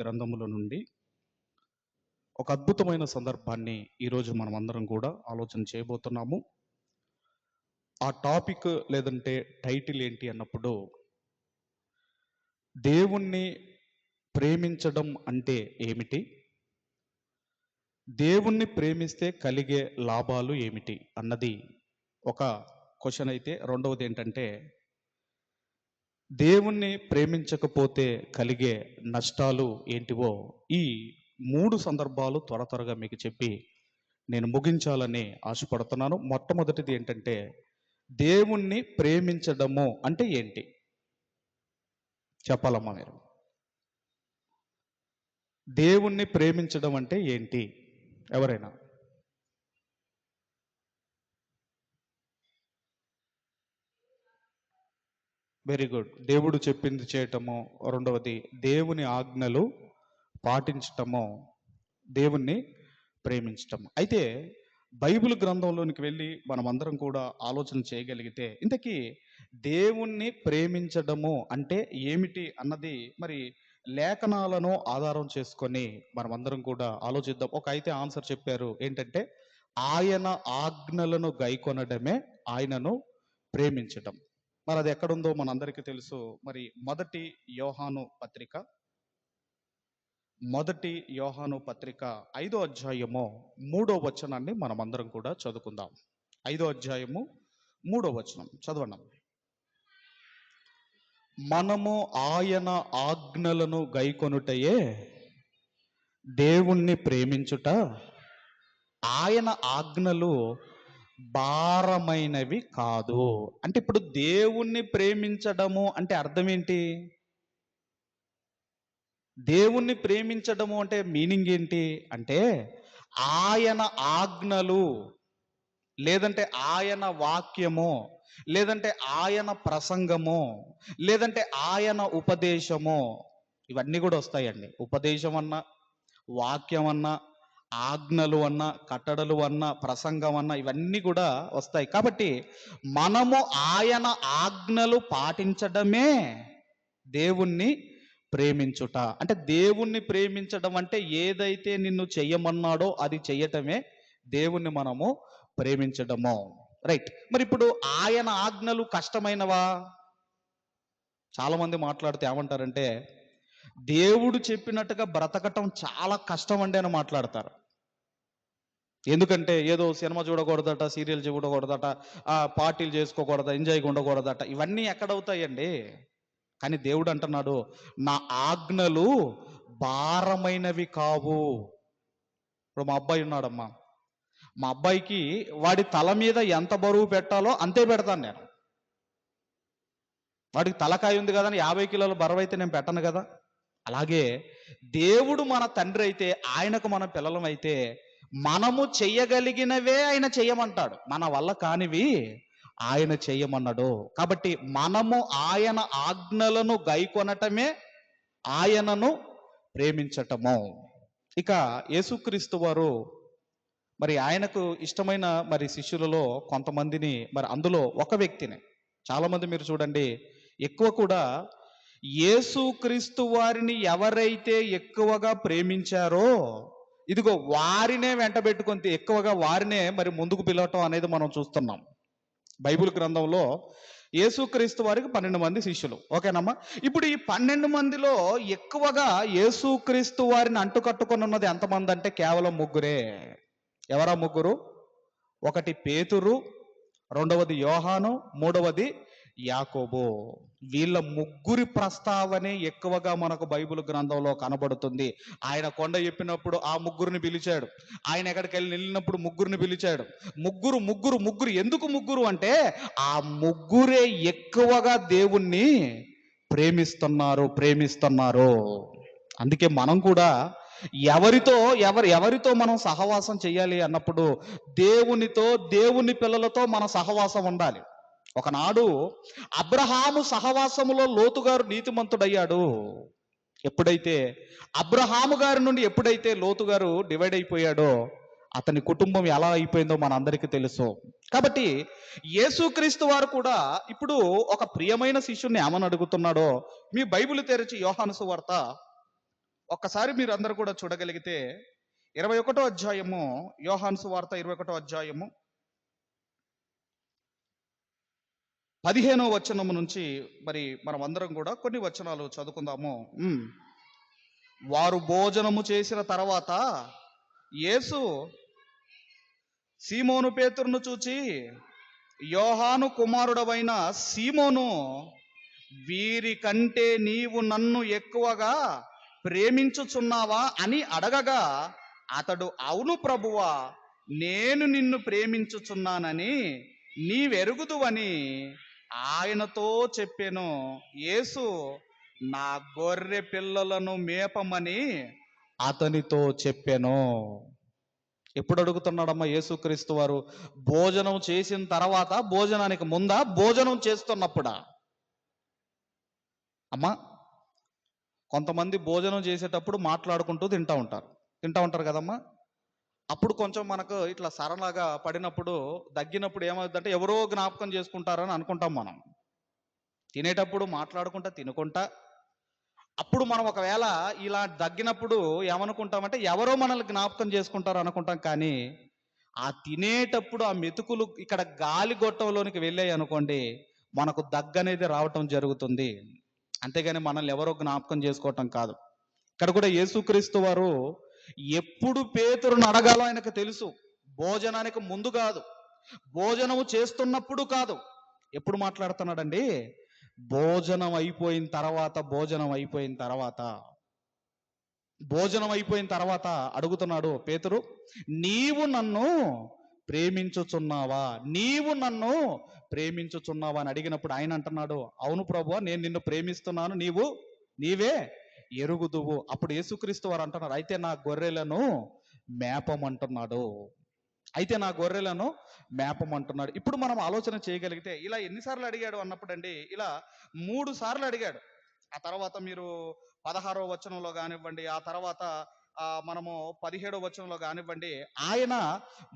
గ్రంథముల నుండి ఒక అద్భుతమైన సందర్భాన్ని ఈరోజు మనం అందరం కూడా ఆలోచన చేయబోతున్నాము. ఆ టాపిక్ లేదంటే టైటిల్ ఏంటి అన్నప్పుడు దేవుణ్ణి ప్రేమించడం అంటే ఏమిటి? దేవుణ్ణి ప్రేమిస్తే కలిగే లాభాలు ఏమిటి? అన్నది ఒక క్వశ్చన్ అయితే రెండవది ఏంటంటే దేవుణ్ణి ప్రేమించకపోతే కలిగే నష్టాలు ఏంటివో ఈ మూడు సందర్భాలు త్వర త్వరగా మీకు చెప్పి నేను ముగించాలని ఆశపడుతున్నాను. మొట్టమొదటిది ఏంటంటే దేవుణ్ణి ప్రేమించడము అంటే ఏంటి? చెప్పాలమ్మా మీరు. దేవుణ్ణి ప్రేమించడం అంటే ఏంటి? ఎవరైనా? వెరీ గుడ్ దేవుడు చెప్పింది చేయటము. రెండవది దేవుని ఆజ్ఞలు పాటించటము దేవుణ్ణి ప్రేమించటం అయితే బైబిల్ గ్రంథంలోనికి వెళ్ళి మనమందరం కూడా ఆలోచన చేయగలిగితే ఇంతకీ దేవుణ్ణి ప్రేమించడము అంటే ఏమిటి అన్నది మరి లేఖనాలను ఆధారం చేసుకొని మనమందరం కూడా ఆలోచిద్దాం. ఒక అయితే ఆన్సర్ చెప్పారు. ఏంటంటే ఆయన ఆజ్ఞలను గైకొనడమే ఆయనను ప్రేమించటం. మరి అది ఎక్కడుందో మనందరికీ తెలుసు. మరి మొదటి యోహాను పత్రిక మొదటి యోహాను పత్రిక ఐదో అధ్యాయము మూడో వచనాన్ని మనం అందరం కూడా చదువుకుందాం. ఐదో అధ్యాయము మూడో వచనం. చదవండి మనము ఆయన ఆజ్ఞలను గైకొనుటయే దేవుణ్ణి ప్రేమించుట. ఆయన ఆజ్ఞలు భారమైనవి కాదు. అంటే ఇప్పుడు దేవుణ్ణి ప్రేమించడము అంటే అర్థం ఏంటి? దేవుణ్ణి ప్రేమించడము అంటే మీనింగ్ ఏంటి? అంటే ఆయన ఆజ్ఞలు లేదంటే ఆయన వాక్యము లేదంటే ఆయన ప్రసంగము లేదంటే ఆయన ఉపదేశము ఇవన్నీ కూడా వస్తాయండి. ఉపదేశం అన్నా వాక్యం అన్నా ఆజ్ఞలు అన్న కట్టడలు అన్న ప్రసంగం అన్న ఇవన్నీ కూడా వస్తాయి. కాబట్టి మనము ఆయన ఆజ్ఞలు పాటించడమే దేవుణ్ణి ప్రేమించుట. అంటే దేవుణ్ణి ప్రేమించడం అంటే ఏదైతే నిన్ను చెయ్యమన్నాడో అది చెయ్యటమే దేవుణ్ణి మనము ప్రేమించడము. రైట్. మరి ఇప్పుడు ఆయన ఆజ్ఞలు కష్టమైనవా? చాలామంది మాట్లాడితే ఏమంటారంటే దేవుడు చెప్పినట్టుగా బ్రతకటం చాలా కష్టం అండి అని మాట్లాడతారు. ఎందుకంటే ఏదో సినిమా చూడకూడదట సీరియల్ చూడకూడదట పార్టీలు చేసుకోకూడదు ఎంజాయ్గా ఉండకూడదట ఇవన్నీ ఎక్కడవుతాయండి కానీ దేవుడు అంటున్నాడు నా ఆజ్ఞలు భారమైనవి కావు. ఇప్పుడు మా అబ్బాయి ఉన్నాడమ్మా. మా అబ్బాయికి వాడి తల మీద ఎంత బరువు పెట్టాలో అంతే పెడతాను నేను. వాడికి తలకాయ ఉంది కదా అని యాభై కిలోల బరువు అయితే నేను పెట్టను కదా. అలాగే దేవుడు మన తండ్రి అయితే ఆయనకు మన పిల్లలం అయితే మనము చెయ్యగలిగినవే ఆయన చెయ్యమంటాడు మన వల్ల కానివి ఆయన చెయ్యమన్నాడు కాబట్టి మనము ఆయన ఆజ్ఞలను గైకొనటమే ఆయనను ప్రేమించటము. ఇక యేసుక్రీస్తు వారు మరి ఆయనకు ఇష్టమైన మరి శిష్యులలో కొంతమందిని మరి అందులో ఒక వ్యక్తిని చాలామంది మీరు చూడండి. ఎక్కువ కూడా యేసుక్రీస్తు వారిని ఎవరైతే ఎక్కువగా ప్రేమించారో ఇదిగో వారినే వెంటబెట్టుకుని ఎక్కువగా వారినే మరి ముందుకు పిలవటం అనేది మనం చూస్తున్నాం. బైబిల్ గ్రంథంలో యేసుక్రీస్తు వారికి పన్నెండు మంది శిష్యులు. ఓకేనమ్మా? ఇప్పుడు ఈ పన్నెండు మందిలో ఎక్కువగా యేసుక్రీస్తు వారిని అంటుకట్టుకొని ఉన్నది ఎంతమంది అంటే కేవలం ముగ్గురే. ఎవరా ముగ్గురు? ఒకటి పేతురు రెండవది యోహాను మూడవది యాకోబు వీళ్ళ ముగ్గురి ప్రస్తావనే ఎక్కువగా మనకు బైబిల్ గ్రంథంలో కనబడుతుంది. ఆయన కొండ చెప్పినప్పుడు ఆ ముగ్గురిని పిలిచాడు. ఆయన ఎక్కడికి వెళ్ళి వెళ్ళినప్పుడు ముగ్గురిని పిలిచాడు. ముగ్గురు ముగ్గురు ముగ్గురు ఎందుకు ముగ్గురు అంటే ఆ ముగ్గురే ఎక్కువగా దేవుణ్ణి ప్రేమిస్తున్నారు ప్రేమిస్తున్నారు. అందుకే మనం కూడా ఎవరితో ఎవరు ఎవరితో మనం సహవాసం చేయాలి అన్నప్పుడు దేవునితో దేవుని పిల్లలతో మన సహవాసం ఉండాలి. ఒకనాడు అబ్రహాము సహవాసములో లోతుగారు నీతిమంతుడయ్యాడు. ఎప్పుడైతే అబ్రహాము గారి నుండి ఎప్పుడైతే లోతు గారు డివైడ్ అయిపోయాడో అతని కుటుంబం ఎలా అయిపోయిందో మనందరికీ తెలుసు. కాబట్టి యేసుక్రీస్తు వారు కూడా ఇప్పుడు ఒక ప్రియమైన శిష్యుని ఏమని అడుగుతున్నాడో మీ బైబిల్ తెరిచి యోహానుసు వార్త ఒక్కసారి మీరు అందరు కూడా చూడగలిగితే ఇరవై ఒకటో అధ్యాయము యోహాన్సు వార్త ఇరవై ఒకటో అధ్యాయము పదిహేనో వచనము నుంచి మరి మనం అందరం కూడా కొన్ని వచనాలు చదువుకుందాము. వారు భోజనము చేసిన తర్వాత యేసు సీమోను పేతురును చూచి యోహాను కుమారుడవైన సీమోను వీరి కంటే నీవు నన్ను ఎక్కువగా ప్రేమించుచున్నావా? అని అడగగా అతడు అవును ప్రభువా నేను నిన్ను ప్రేమించుచున్నానని నీవెరుగుదువని ఆయనతో చెప్పాను యేసు నా గొర్రె పిల్లలను మేపమని అతనితో చెప్పాను. ఎప్పుడు అడుగుతున్నాడమ్మా యేసుక్రీస్తు వారు? భోజనం చేసిన తర్వాత భోజనానికి ముందా? భోజనం చేస్తున్నప్పుడా? అమ్మా కొంతమంది భోజనం చేసేటప్పుడు మాట్లాడుకుంటూ తింటా ఉంటారు. తింటా ఉంటారు కదమ్మా? అప్పుడు కొంచెం మనకు ఇట్లా సరళగా పడినప్పుడు దగ్గినప్పుడు ఏమవుతుందంటే ఎవరో జ్ఞాపకం చేసుకుంటారని అనుకుంటాం మనం. తినేటప్పుడు మాట్లాడుకుంటా తినుకుంటా. అప్పుడు మనం ఒకవేళ ఇలా దగ్గినప్పుడు ఏమనుకుంటామంటే ఎవరో మనల్ని జ్ఞాపకం చేసుకుంటారు అనుకుంటాం కానీ ఆ తినేటప్పుడు ఆ మెతుకులు ఇక్కడ గాలి గొట్టంలోనికి వెళ్ళాయి అనుకోండి మనకు దగ్గు అనేది రావటం జరుగుతుంది. అంతేగాని మనల్ని ఎవరో జ్ఞాపకం చేసుకోవటం కాదు. ఇక్కడ కూడా యేసుక్రీస్తు వారు ఎప్పుడు పేతురును అడగాలో ఆయనకు తెలుసు. భోజనానికి ముందు కాదు. భోజనము చేస్తున్నప్పుడు కాదు. ఎప్పుడు మాట్లాడుతున్నాడండి? భోజనం అయిపోయిన తర్వాత భోజనం అయిపోయిన తర్వాత. భోజనం అయిపోయిన తర్వాత అడుగుతున్నాడు పేతురు నీవు నన్ను ప్రేమించుచున్నావా? నీవు నన్ను ప్రేమించుచున్నావా? అని అడిగినప్పుడు ఆయన అంటున్నాడు అవును ప్రభు నేను నిన్ను ప్రేమిస్తున్నాను. నీవు నీవే ఎరుగుదువు. అప్పుడు యేసుక్రీస్తు వారు అంటున్నారు అయితే నా గొర్రెలను మేపమంటున్నాడు. అయితే నా గొర్రెలను మేపమంటున్నాడు. ఇప్పుడు మనం ఆలోచన చేయగలిగితే ఇలా ఎన్నిసార్లు అడిగాడు అన్నప్పుడు అండి ఇలా మూడు సార్లు అడిగాడు. ఆ తర్వాత మీరు పదహారో వచనంలో కానివ్వండి ఆ తర్వాత మనము పదిహేడో వచనంలో కానివ్వండి ఆయన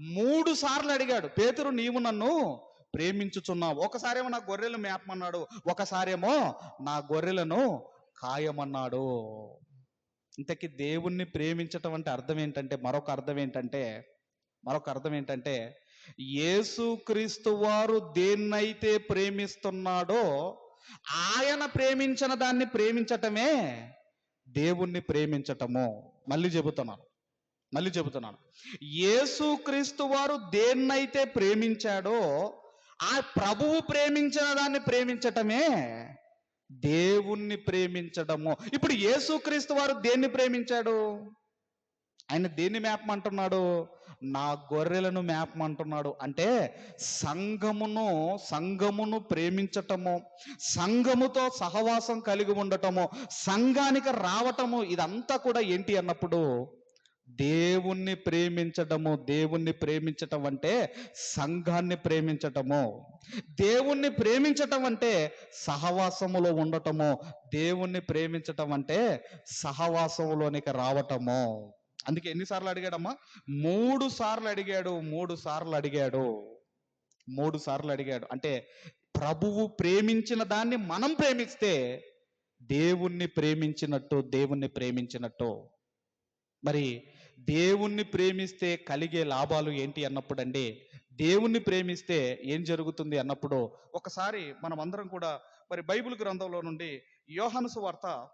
మూడు సార్లు అడిగాడు. పేతురు నీవు నన్ను ప్రేమించుచున్నావు. ఒకసారేమో నా గొర్రెలు మేపమన్నాడు. ఒకసారేమో నా గొర్రెలను ఖాయమన్నాడు. ఇంతకీ దేవుణ్ణి ప్రేమించటం అంటే అర్థం ఏంటంటే మరొక అర్థం ఏంటంటే మరొక అర్థం ఏంటంటే యేసుక్రీస్తు వారు దేన్నైతే ప్రేమిస్తున్నాడో ఆయన ప్రేమించిన దాన్ని ప్రేమించటమే దేవుణ్ణి ప్రేమించటము. మళ్ళీ చెబుతున్నాను. మళ్ళీ చెబుతున్నాను. యేసుక్రీస్తు వారు దేన్నైతే ప్రేమించాడో ఆ ప్రభువు ప్రేమించిన దాన్ని ప్రేమించటమే దేవుణ్ణి ప్రేమించడము. ఇప్పుడు యేసుక్రీస్తు వారు దేన్ని ప్రేమించాడు? ఆయన దేన్ని మేపమంటున్నాడు నా గొర్రెలను మేపమంటున్నాడు అంటే సంఘమును సంఘమును ప్రేమించటము సంఘముతో సహవాసం కలిగి ఉండటము సంఘానికి రావటము ఇదంతా కూడా ఏంటి అన్నప్పుడు దేవుణ్ణి ప్రేమించటము దేవుణ్ణి ప్రేమించటం అంటే సంఘాన్ని ప్రేమించటము. దేవుణ్ణి ప్రేమించటం అంటే సహవాసములో ఉండటము. దేవుణ్ణి ప్రేమించటం అంటే సహవాసములోనికి రావటము. అందుకే ఎన్నిసార్లు అడిగాడమ్మా? మూడు సార్లు అడిగాడు మూడు సార్లు అడిగాడు. మూడు సార్లు అడిగాడు. అంటే ప్రభువు ప్రేమించిన దాన్ని మనం ప్రేమిస్తే దేవుణ్ణి ప్రేమించినట్టు దేవుణ్ణి ప్రేమించినట్టు. మరి దేవుణ్ణి ప్రేమిస్తే కలిగే లాభాలు ఏంటి అన్నప్పుడు అండి దేవుణ్ణి ప్రేమిస్తే ఏం జరుగుతుంది అన్నప్పుడు ఒకసారి మనం అందరం కూడా మరి బైబిల్ గ్రంథంలో నుండి యోహానుసు వార్త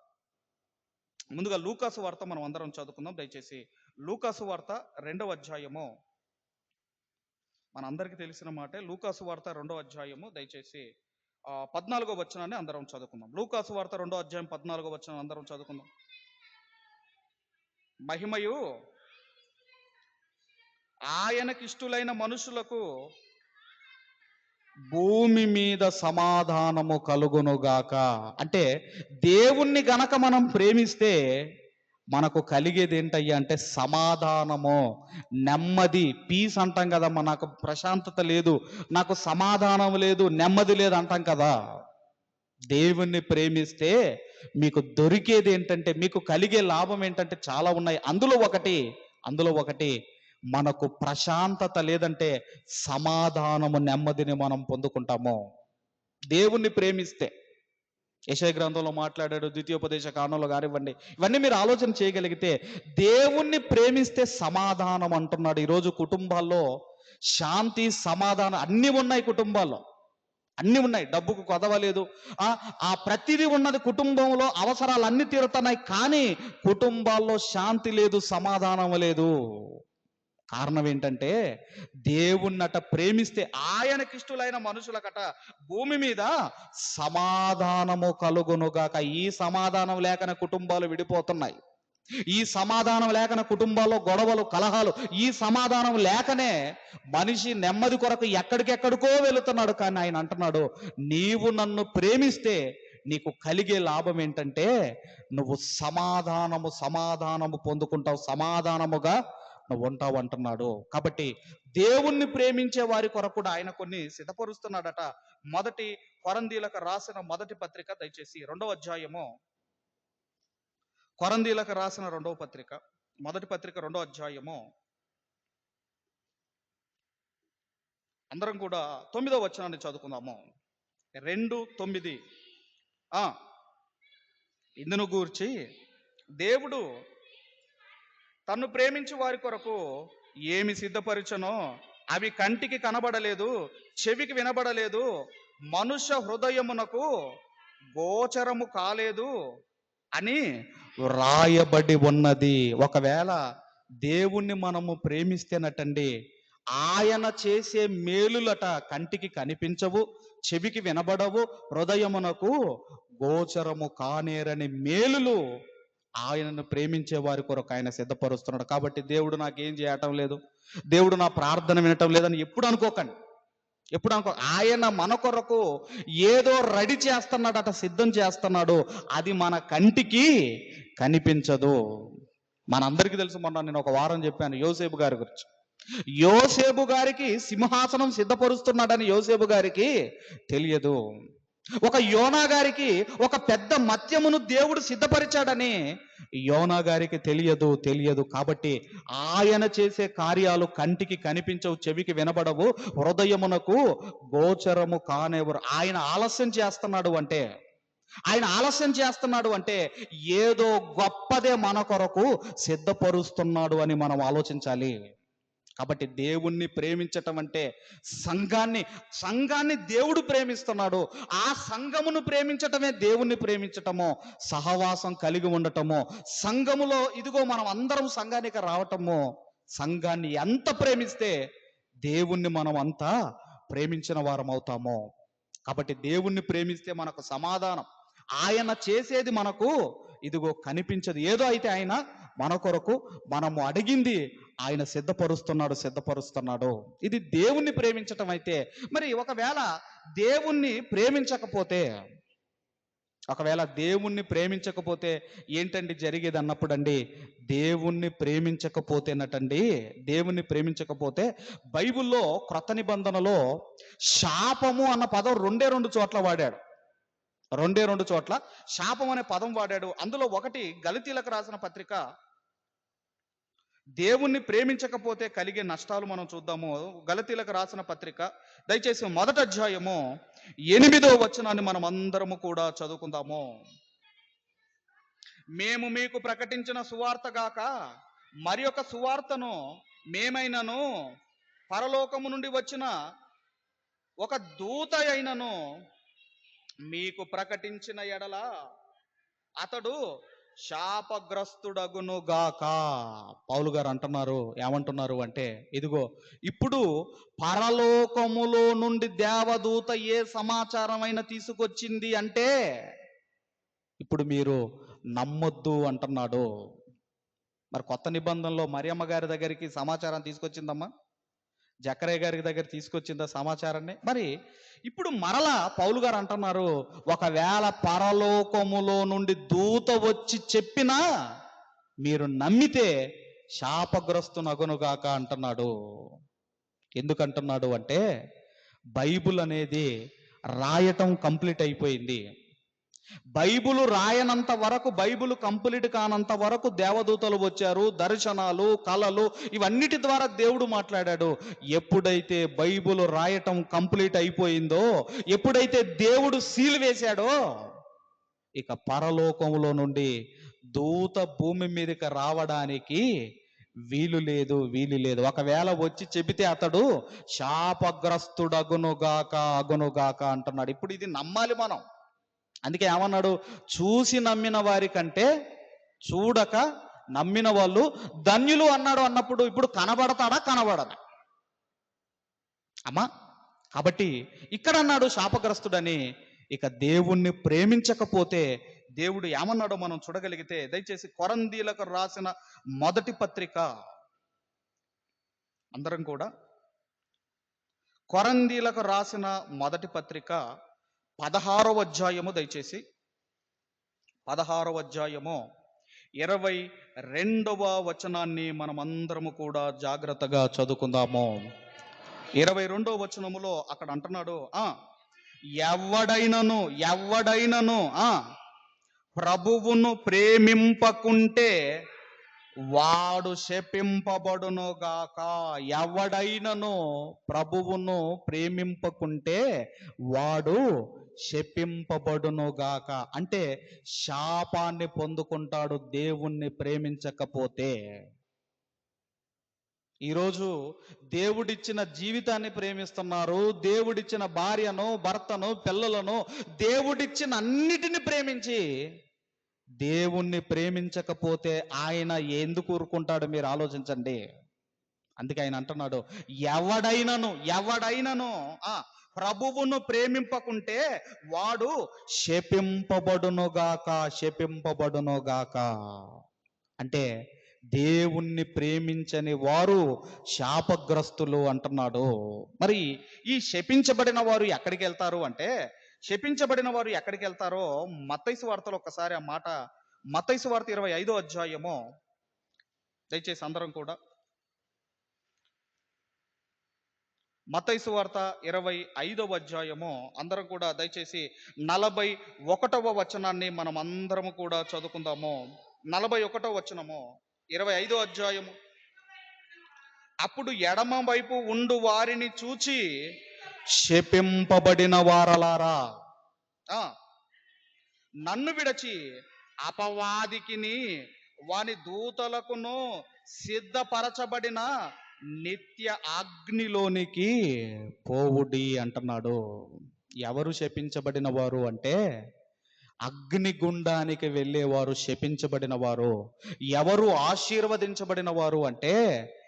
ముందుగా లూకాసు వార్త మనం అందరం చదువుకుందాం. దయచేసి లూకాసు వార్త రెండవ అధ్యాయము. మన అందరికి తెలిసిన మాటే లూకాసు వార్త రెండవ అధ్యాయము. దయచేసి పద్నాలుగో వచనాన్ని అందరం చదువుకుందాం. లూకాసు వార్త రెండో అధ్యాయం పద్నాలుగో వచనం అందరం చదువుకుందాం. మహిమయు ఆయనకిష్టులైన మనుషులకు భూమి మీద సమాధానము కలుగునుగాక. అంటే దేవుణ్ణి గనక మనం ప్రేమిస్తే మనకు కలిగేది ఏంటయ్యా అంటే సమాధానము. నెమ్మది పీస్ అంటాం కదమ్మా నాకు ప్రశాంతత లేదు నాకు సమాధానం లేదు నెమ్మది లేదు అంటాం కదా. దేవుణ్ణి ప్రేమిస్తే మీకు దొరికేది ఏంటంటే మీకు కలిగే లాభం ఏంటంటే చాలా ఉన్నాయి. అందులో ఒకటి అందులో ఒకటి మనకు ప్రశాంతత లేదంటే సమాధానము నెమ్మదిని మనం పొందుకుంటాము. దేవుణ్ణి ప్రేమిస్తే. యశయ గ్రంథంలో మాట్లాడాడు ద్వితీయోపదేశ కారణంలో కానివ్వండి. ఇవన్నీ మీరు ఆలోచన చేయగలిగితే దేవుణ్ణి ప్రేమిస్తే సమాధానం అంటున్నాడు. ఈరోజు కుటుంబాల్లో శాంతి సమాధానం అన్నీ ఉన్నాయి కుటుంబాల్లో. అన్నీ ఉన్నాయి. డబ్బుకు కొదవలేదు ఆ ఆ ప్రతిదీ ఉన్నది కుటుంబంలో. అవసరాలు అన్ని తీరుతున్నాయి. కానీ కుటుంబాల్లో శాంతి లేదు సమాధానం లేదు. కారణం ఏంటంటే దేవుణ్ణట ప్రేమిస్తే ఆయనకిష్టులైన మనుషులకట భూమి మీద సమాధానము కలుగునుగాక. ఈ సమాధానం లేకన కుటుంబాలు విడిపోతున్నాయి. ఈ సమాధానం లేకన కుటుంబాల్లో గొడవలు కలహాలు ఈ సమాధానం లేకనే మనిషి నెమ్మది కొరకు ఎక్కడికెక్కడికో వెళుతున్నాడు. కానీ ఆయన అంటున్నాడు నీవు నన్ను ప్రేమిస్తే నీకు కలిగే లాభం ఏంటంటే నువ్వు సమాధానము సమాధానము పొందుకుంటావు. సమాధానముగా నువ్వు ఉంటావు అంటున్నాడు కాబట్టి దేవుణ్ణి ప్రేమించే వారి కొరకు కూడా ఆయన కొన్ని సిద్ధపరుస్తున్నాడట. మొదటి కొరందీలకు రాసిన మొదటి పత్రిక దయచేసి రెండవ అధ్యాయము. కొరందీలకు రాసిన రెండవ పత్రిక. మొదటి పత్రిక రెండవ అధ్యాయము. అందరం కూడా తొమ్మిదో వచనాన్ని చదువుకుందాము. రెండు తొమ్మిది. ఆ. ఇందును గూర్చి దేవుడు తన్ను ప్రేమించి వారి కొరకు ఏమి సిద్ధపరిచనో అవి కంటికి కనబడలేదు చెవికి వినబడలేదు మనుష్య హృదయమునకు గోచరము కాలేదు అని రాయబడి ఉన్నది. ఒకవేళ దేవుణ్ణి మనము ప్రేమిస్తేనటండి ఆయన చేసే మేలులట కంటికి కనిపించవు చెవికి వినబడవు హృదయమునకు గోచరము కానేరని మేలులు ఆయనను ప్రేమించే వారి కొరకు ఆయన సిద్ధపరుస్తున్నాడు. కాబట్టి దేవుడు నాకేం చేయటం లేదు. దేవుడు నా ప్రార్థన వినటం లేదని ఎప్పుడు అనుకోకండి. ఎప్పుడు అనుకో ఆయన మన కొరకు ఏదో రెడీ చేస్తున్నాడట సిద్ధం చేస్తున్నాడు. అది మన కంటికి కనిపించదు. మనందరికీ తెలుసు మొన్న నేను ఒక వారం చెప్పాను యోసేపు గారి గురించి. యోసేపు గారికి సింహాసనం సిద్ధపరుస్తున్నాడని యోసేపు గారికి తెలియదు. ఒక యోనా గారికి ఒక పెద్ద మత్యమును దేవుడు సిద్ధపరిచాడని యోనా గారికి తెలియదు తెలియదు కాబట్టి ఆయన చేసే కార్యాలు కంటికి కనిపించవు చెవికి వినబడవు హృదయమునకు గోచరము కానివ్వరు. ఆయన ఆలస్యం చేస్తున్నాడు అంటే ఆయన ఆలస్యం చేస్తున్నాడు అంటే ఏదో గొప్పదే మన కొరకు సిద్ధపరుస్తున్నాడు అని మనం ఆలోచించాలి. కాబట్టి దేవుణ్ణి ప్రేమించటం అంటే సంఘాన్ని సంఘాన్ని దేవుడు ప్రేమిస్తున్నాడు. ఆ సంఘమును ప్రేమించటమే దేవుణ్ణి ప్రేమించటము సహవాసం కలిగి ఉండటము సంఘములో ఇదిగో మనం అందరం సంఘానికి రావటము సంఘాన్ని ఎంత ప్రేమిస్తే దేవుణ్ణి మనం అంతా ప్రేమించిన వారం అవుతామో. కాబట్టి దేవుణ్ణి ప్రేమిస్తే మనకు సమాధానం. ఆయన చేసేది మనకు ఇదిగో కనిపించదు. ఏదో అయితే ఆయన మన కొరకు మనము అడిగింది ఆయన సిద్ధపరుస్తున్నాడు సిద్ధపరుస్తున్నాడు. ఇది దేవుణ్ణి ప్రేమించటం అయితే మరి ఒకవేళ దేవుణ్ణి ప్రేమించకపోతే ఒకవేళ దేవుణ్ణి ప్రేమించకపోతే ఏంటండి జరిగేది అన్నప్పుడు అండి దేవుణ్ణి ప్రేమించకపోతేనటండి దేవుణ్ణి ప్రేమించకపోతే బైబిల్లో క్రొత్త నిబంధనలో శాపము అన్న పదం రెండే రెండు చోట్ల వాడాడు. రెండే రెండు చోట్ల శాపం అనే పదం వాడాడు. అందులో ఒకటి గలితీలకు రాసిన పత్రిక దేవుణ్ణి ప్రేమించకపోతే కలిగే నష్టాలు మనం చూద్దాము. గలతీలకు రాసిన పత్రిక దయచేసి మొదట అధ్యాయము ఎనిమిదో వచనాన్ని మనం అందరము కూడా చదువుకుందాము. మేము మీకు ప్రకటించిన సువార్త గాక మరి ఒక సువార్తను మేమైనను పరలోకము నుండి వచ్చిన ఒక దూత అయినను మీకు ప్రకటించిన ఎడల అతడు శాపగ్రస్తుడగునుగాక. పౌలు గారు అంటున్నారు ఏమంటున్నారు అంటే ఇదిగో ఇప్పుడు పరలోకములో నుండి దేవదూత ఏ సమాచారమైన తీసుకొచ్చింది అంటే ఇప్పుడు మీరు నమ్మొద్దు అంటున్నాడు. మరి కొత్త నిబంధనలో మరియమ్మ గారి దగ్గరికి సమాచారం తీసుకొచ్చిందమ్మా? జకరే గారి దగ్గర తీసుకొచ్చిందా సమాచారాన్ని? మరి ఇప్పుడు మరలా పౌలు గారు అంటున్నారు ఒకవేళ పరలోకములో నుండి దూత వచ్చి చెప్పినా మీరు నమ్మితే శాపగ్రస్తునగునుగాక అంటున్నాడు. ఎందుకంటున్నాడు అంటే బైబుల్ అనేది రాయటం కంప్లీట్ అయిపోయింది. బైబుల్ రాయనంత వరకు బైబుల్ కంప్లీట్ కానంత వరకు దేవదూతలు వచ్చారు. దర్శనాలు కళలు ఇవన్నిటి ద్వారా దేవుడు మాట్లాడాడు. ఎప్పుడైతే బైబుల్ రాయటం కంప్లీట్ అయిపోయిందో ఎప్పుడైతే దేవుడు సీల్ వేశాడో ఇక పరలోకంలో నుండి దూత భూమి మీదకి రావడానికి వీలు లేదు వీలు లేదు. ఒకవేళ వచ్చి చెబితే అతడు శాపగ్రస్తుడగునుగాక అగునుగాక అంటున్నాడు. ఇప్పుడు ఇది నమ్మాలి మనం. అందుకే ఏమన్నాడు? చూసి నమ్మిన వారి కంటే చూడక నమ్మిన వాళ్ళు ధన్యులు అన్నాడు అన్నప్పుడు ఇప్పుడు కనబడతాడా? కనబడదా. అమ్మా కాబట్టి ఇక్కడ అన్నాడు శాపగ్రస్తుడని ఇక దేవుణ్ణి ప్రేమించకపోతే దేవుడు ఏమన్నాడో మనం చూడగలిగితే దయచేసి కొరందీలకు రాసిన మొదటి పత్రిక. అందరం కూడా కొరందీలకు రాసిన మొదటి పత్రిక పదహారవ అధ్యాయము దయచేసి. పదహారవ అధ్యాయము ఇరవై రెండవ వచనాన్ని మనమందరము కూడా జాగ్రత్తగా చదువుకుందాము. ఇరవై రెండవ వచనములో అక్కడ అంటున్నాడు ఆ ఎవడైనను ఎవడైనను ఆ ప్రభువును ప్రేమింపకుంటే వాడు శపింపబడును గాక ఎవడైనను ప్రభువును ప్రేమింపకుంటే వాడు శపింపబడునుగాక. అంటే శాపాన్ని పొందుకుంటాడు దేవుణ్ణి ప్రేమించకపోతే. ఈరోజు దేవుడిచ్చిన జీవితాన్ని ప్రేమిస్తున్నారు దేవుడిచ్చిన భార్యను భర్తను పిల్లలను దేవుడిచ్చిన అన్నిటిని ప్రేమించి దేవుణ్ణి ప్రేమించకపోతే ఆయన ఎందుకు ఊరుకుంటాడు మీరు ఆలోచించండి. అందుకే ఆయన అంటున్నాడు ఎవడైనను ఎవడైనను ఆ ప్రభువును ప్రేమింపకుంటే వాడు శపింపబడునుగాక శపింపబడునుగాక. అంటే దేవుణ్ణి ప్రేమించని వారు శాపగ్రస్తులు అంటున్నాడు. మరి ఈ శపించబడిన వారు ఎక్కడికి వెళ్తారు అంటే శపించబడిన వారు ఎక్కడికి వెళ్తారో మత్తైసు వార్తలు ఒక్కసారి ఆ మాట మత్తైసు వార్త ఇరవై ఐదో అధ్యాయము. దయచేసి అందరం కూడా మతైసు వార్త ఇరవై ఐదవ అధ్యాయము. అందరం కూడా దయచేసి నలభై ఒకటవ వచనాన్ని మనం అందరం కూడా చదువుకుందాము. నలభై ఒకటవ వచనము ఇరవై ఐదో అధ్యాయము. అప్పుడు ఎడమ వైపు ఉండు వారిని చూచి శపింపబడిన వారలారా. నన్ను విడచి అపవాదికిని వాని దూతలకును సిద్ధపరచబడిన నిత్య అగ్నిలోనికి పోవుడి అంటున్నాడు. ఎవరు శపించబడిన వారు అంటే అగ్నిగుండానికి వెళ్ళేవారు శపించబడిన వారు ఎవరు ఆశీర్వదించబడిన వారు అంటే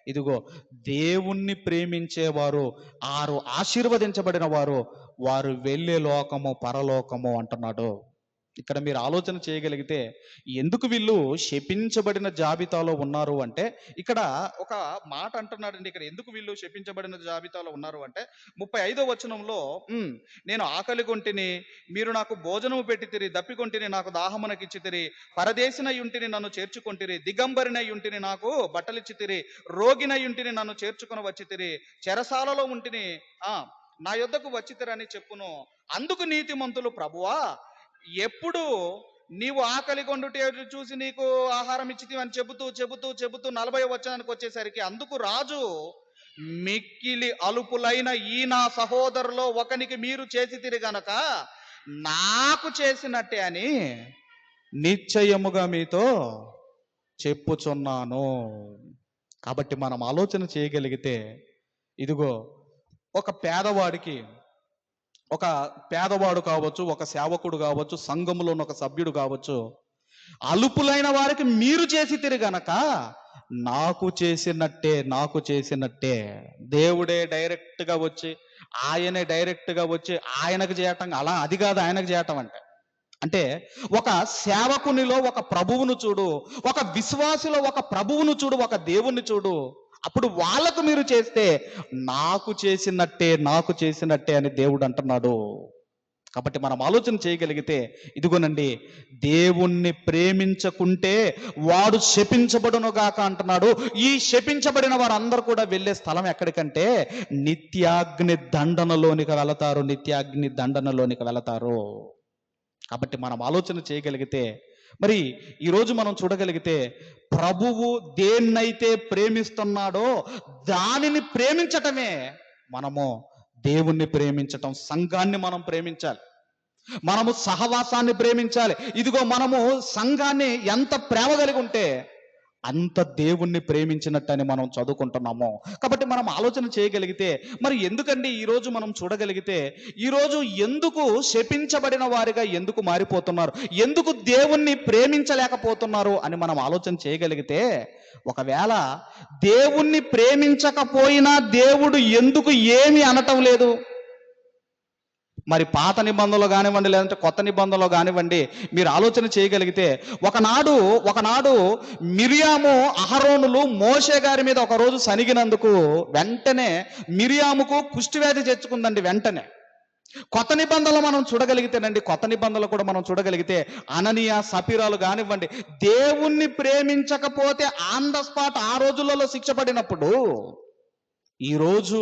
ఇదిగో దేవుణ్ణి ప్రేమించేవారు ఆరు ఆశీర్వదించబడిన వారు వారు వెళ్ళే లోకము పరలోకము అంటున్నాడు. ఇక్కడ మీరు ఆలోచన చేయగలిగితే ఎందుకు వీళ్ళు శపించబడిన జాబితాలో ఉన్నారు అంటే ఇక్కడ ఒక మాట అంటున్నాడండి ఇక్కడ ఎందుకు వీళ్ళు శపించబడిన జాబితాలో ఉన్నారు అంటే ముప్పై ఐదో వచనంలో నేను ఆకలి కొంటిని మీరు నాకు భోజనము పెట్టితిరి దప్పికొంటిని నాకు దాహమునకిచ్చితిరి పరదేశిన ఇంటిని నన్ను చేర్చుకొంటిరి దిగంబరిన ఇంటిని నాకు బట్టలిచ్చితిరి రోగిన ఇంటిని నన్ను చేర్చుకొని వచ్చితిరి చెరసాలలో ఉంటిని ఆ నా యొద్దకు వచ్చితిరని చెప్పును అందుకు నీతిమంతులు ప్రభువా ఎప్పుడు నీవు ఆకలి కొండుటే చూసి నీకు ఆహారం ఇచ్చితివి అని చెబుతూ చెబుతూ చెబుతూ నలభై వచనానికి వచ్చేసరికి అందుకు రాజు మిక్కిలి అలుపులైన ఈ నా సహోదరులో ఒకనికి మీరు చేసి గనక నాకు చేసినట్టే అని నిశ్చయముగా మీతో చెప్పుచున్నాను. కాబట్టి మనం ఆలోచన చేయగలిగితే ఇదిగో ఒక పేదవాడికి ఒక పేదవాడు కావచ్చు ఒక సేవకుడు కావచ్చు సంఘములో ఉన్న ఒక సభ్యుడు కావచ్చు అలుపులైన వారికి మీరు చేసి తిరిగనక నాకు చేసినట్టే నాకు చేసినట్టే. దేవుడే డైరెక్ట్గా వచ్చి ఆయనే డైరెక్ట్గా వచ్చి ఆయనకు చేయటం అలా అది కాదు ఆయనకు చేయటం అంటే. అంటే ఒక సేవకునిలో ఒక ప్రభువును చూడు ఒక విశ్వాసిలో ఒక ప్రభువును చూడు ఒక దేవుణ్ణి చూడు అప్పుడు వాళ్ళకు మీరు చేస్తే నాకు చేసినట్టే నాకు చేసినట్టే అని దేవుడు అంటున్నాడు. కాబట్టి మనం ఆలోచన చేయగలిగితే ఇదిగోనండి దేవుణ్ణి ప్రేమించకుంటే వాడు శపించబడును గాక అంటున్నాడు. ఈ శపించబడిన వారందరూ కూడా వెళ్ళే స్థలం ఎక్కడికంటే నిత్యాగ్ని దండనలోనికి వెళతారు నిత్యాగ్ని దండనలోనికి వెళతారు. కాబట్టి మనం ఆలోచన చేయగలిగితే మరి ఈరోజు మనం చూడగలిగితే ప్రభువు దేన్నైతే ప్రేమిస్తున్నాడో దానిని ప్రేమించటమే మనము దేవుణ్ణి ప్రేమించటం సంఘాన్ని మనం ప్రేమించాలి. మనము సహవాసాన్ని ప్రేమించాలి. ఇదిగో మనము సంఘాన్ని ఎంత ప్రేమ కలిగి ఉంటే అంత దేవుణ్ణి ప్రేమించినట్టని మనం చదువుకుంటున్నాము. కాబట్టి మనం ఆలోచన చేయగలిగితే మరి ఎందుకండి ఈరోజు మనం చూడగలిగితే ఈరోజు ఎందుకు శపించబడిన వారిగా ఎందుకు మారిపోతున్నారు? ఎందుకు దేవుణ్ణి ప్రేమించలేకపోతున్నారు అని మనం ఆలోచన చేయగలిగితే ఒకవేళ దేవుణ్ణి ప్రేమించకపోయినా దేవుడు ఎందుకు ఏమి అనటం లేదు? మరి పాత నిబంధనలు కానివ్వండి లేదంటే కొత్త నిబంధనలు కానివ్వండి మీరు ఆలోచన చేయగలిగితే ఒకనాడు ఒకనాడు మిరియాము అహరోనులు మోషే గారి మీద ఒక రోజు సనిగినందుకు వెంటనే మిరియాముకు కుష్టివ్యాధి తెచ్చుకుందండి వెంటనే. కొత్త నిబంధనలు మనం చూడగలిగితేనండి కొత్త నిబంధనలు కూడా మనం చూడగలిగితే అననీయ సపీరాలు కానివ్వండి దేవుణ్ణి ప్రేమించకపోతే ఆన్ ద స్పాట్ ఆ రోజులలో శిక్ష పడినప్పుడు ఈరోజు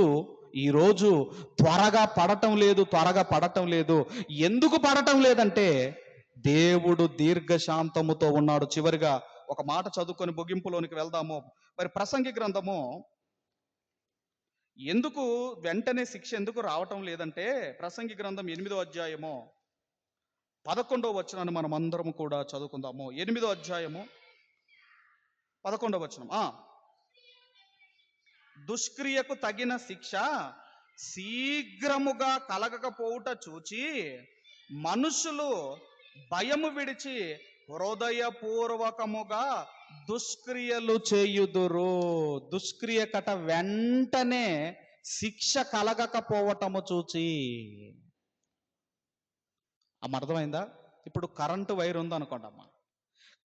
ఈరోజు త్వరగా పడటం లేదు త్వరగా పడటం లేదు. ఎందుకు పడటం లేదంటే దేవుడు దీర్ఘశాంతముతో ఉన్నాడు. చివరిగా ఒక మాట చదువుకొని ముగింపులోనికి వెళ్దాము. మరి ప్రసంగి గ్రంథము ఎందుకు వెంటనే శిక్ష ఎందుకు రావటం లేదంటే ప్రసంగి గ్రంథం ఎనిమిదో అధ్యాయము పదకొండో వచనాన్ని మనం అందరం కూడా చదువుకుందాము. ఎనిమిదో అధ్యాయము పదకొండో వచనం. ఆ దుష్క్రియకు తగిన శిక్ష శీఘ్రముగా కలగకపోవుట చూచి మనుషులు భయము విడిచి హృదయపూర్వకముగా దుష్క్రియలు చేయుదురు. దుష్క్రియ కట వెంటనే శిక్ష కలగకపోవటము చూచి. అమ్మ అర్థమైందా? ఇప్పుడు కరెంటు వైర్ ఉందనుకోండి అమ్మ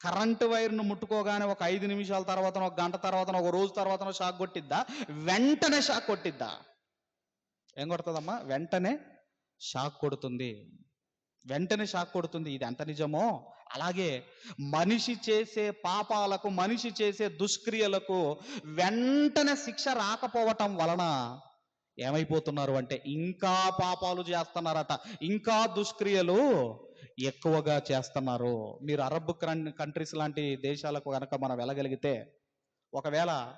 కరెంటు వైర్ను ముట్టుకోగానే ఒక ఐదు నిమిషాల తర్వాత ఒక గంట తర్వాత ఒక రోజు తర్వాత షాక్ కొట్టిద్దా? వెంటనే షాక్ కొట్టిద్దా? ఏం కొడుతుందమ్మా? వెంటనే షాక్ కొడుతుంది. వెంటనే షాక్ కొడుతుంది. ఇది ఎంత నిజమో? అలాగే మనిషి చేసే పాపాలకు మనిషి చేసే దుష్క్రియలకు వెంటనే శిక్ష రాకపోవటం వలన ఏమైపోతున్నారు అంటే ఇంకా పాపాలు చేస్తున్నారట. ఇంకా దుష్క్రియలు ఎక్కువగా చేస్తున్నారు. మీరు అరబ్ కంట్రీస్ లాంటి దేశాలకు కనుక మనం వెళ్ళగలిగితే ఒకవేళ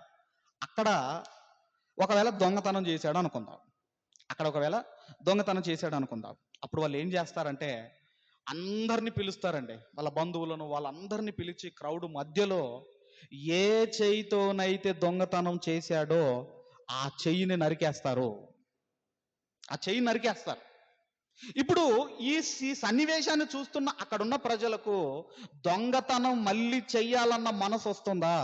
అక్కడ ఒకవేళ దొంగతనం చేశాడు అనుకుందాం. అక్కడ ఒకవేళ దొంగతనం చేశాడు అనుకుందాం. అప్పుడు వాళ్ళు ఏం చేస్తారంటే అందరిని పిలుస్తారండి. వాళ్ళ బంధువులను వాళ్ళందరినీ పిలిచి క్రౌడ్ మధ్యలో ఏ చేయితోనైతే దొంగతనం చేశాడో ఆ చెయ్యిని నరికేస్తారు. ఆ చెయ్యి నరికేస్తారు. ఇప్పుడు ఈ సన్నివేశాన్ని చూస్తున్న అక్కడున్న ప్రజలకు దొంగతనం మళ్ళీ చెయ్యాలన్న మనసు వస్తుందా?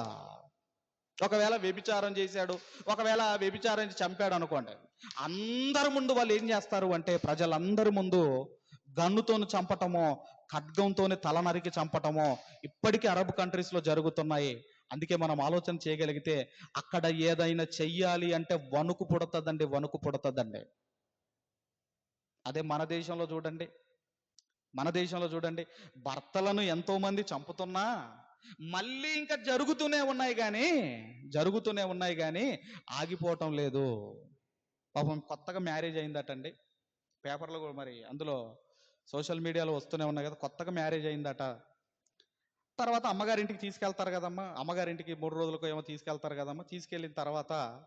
ఒకవేళ వ్యభిచారం చేశాడు ఒకవేళ వ్యభిచారం చంపాడు అనుకోండి అందరి ముందు వాళ్ళు ఏం చేస్తారు అంటే ప్రజలందరి ముందు గన్నుతోని చంపటమో ఖడ్గంతోని తల నరికి చంపటమో ఇప్పటికీ అరబ్ కంట్రీస్లో జరుగుతున్నాయి. అందుకే మనం ఆలోచన చేయగలిగితే అక్కడ ఏదైనా చెయ్యాలి అంటే వణుకు పుడతదండి వణుకు పుడతదండి. అదే మన దేశంలో చూడండి. మన దేశంలో చూడండి. భర్తలను ఎంతోమంది చంపుతున్నా మళ్ళీ ఇంకా జరుగుతూనే ఉన్నాయి కానీ జరుగుతూనే ఉన్నాయి కానీ ఆగిపోవటం లేదు. పాపం కొత్తగా మ్యారేజ్ అయిందటండి. పేపర్లో కూడా మరి అందులో సోషల్ మీడియాలో వస్తూనే ఉన్నాయి కదా కొత్తగా మ్యారేజ్ అయిందట. తర్వాత అమ్మగారింటికి తీసుకెళ్తారు కదమ్మా. అమ్మగారింటికి మూడు రోజులకు ఏమో తీసుకెళ్తారు కదమ్మా. తీసుకెళ్ళిన తర్వాత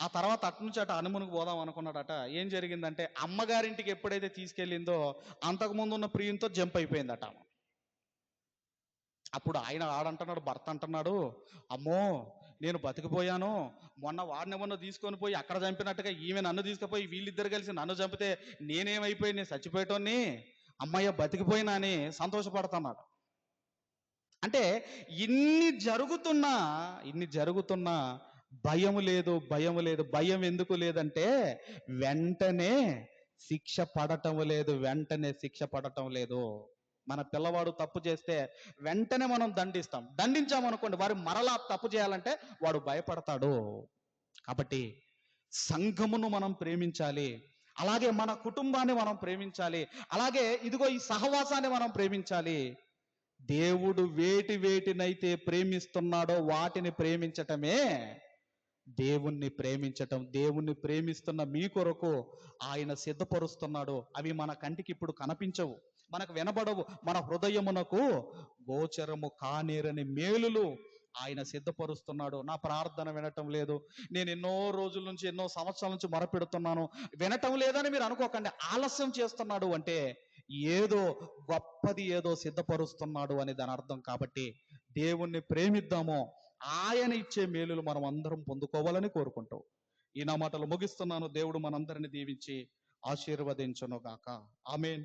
ఆ తర్వాత అటు నుంచి అటు అనుమునికి పోదాం అనుకున్నాడట. ఏం జరిగిందంటే అమ్మగారింటికి ఎప్పుడైతే తీసుకెళ్ళిందో అంతకుముందు ఉన్న ప్రియంతో జంప్ అయిపోయిందట అప్పుడు ఆయన ఆడంటున్నాడు భర్త అంటున్నాడు అమ్మో నేను బతికిపోయాను మొన్న వాడినెవన్నో తీసుకొని పోయి అక్కడ చంపినట్టుగా ఈమె నన్ను తీసుకుపోయి వీళ్ళిద్దరు కలిసి నన్ను చంపితే నేనేమైపోయి నేను చచ్చిపోయేటోని అమ్మయ్య బతికిపోయినా అని సంతోషపడుతున్నాడు. అంటే ఇన్ని జరుగుతున్నా ఇన్ని జరుగుతున్నా భయం లేదు భయం లేదు. భయం ఎందుకు లేదంటే వెంటనే శిక్ష పడటం లేదు వెంటనే శిక్ష పడటం లేదు. మన పిల్లవాడు తప్పు చేస్తే వెంటనే మనం దండిస్తాం. దండించామనుకోండి వారు మరలా తప్పు చేయాలంటే వాడు భయపడతాడు. కాబట్టి సంఘమును మనం ప్రేమించాలి. అలాగే మన కుటుంబాన్ని మనం ప్రేమించాలి. అలాగే ఇదిగో ఈ సహవాసాన్ని మనం ప్రేమించాలి. దేవుడు వేటి వేటినైతే ప్రేమిస్తున్నాడో వాటిని ప్రేమించటమే దేవుణ్ణి ప్రేమించటం దేవుణ్ణి ప్రేమిస్తున్న మీ కొరకు ఆయన సిద్ధపరుస్తున్నాడు. అవి మన కంటికి ఇప్పుడు కనిపించవు. మనకు వినబడవు. మన హృదయమునకు గోచరము కానేరని మేలులు ఆయన సిద్ధపరుస్తున్నాడు. నా ప్రార్థన వినటం లేదు. నేను ఎన్నో రోజుల నుంచి ఎన్నో సంవత్సరాల నుంచి మొరపెడుతున్నాను. వినటం లేదని మీరు అనుకోకండి. ఆలస్యం చేస్తున్నాడు అంటే ఏదో గొప్పది ఏదో సిద్ధపరుస్తున్నాడు అని దాని అర్థం. కాబట్టి దేవుణ్ణి ప్రేమిద్దామో. ఆయన ఇచ్చే మేలులు మనం అందరం పొందుకోవాలని కోరుకుంటాం. ఈ నా మాటలు ముగిస్తున్నాను. దేవుడు మనందరిని దీవించి ఆశీర్వదించను గాక ఆమెన్.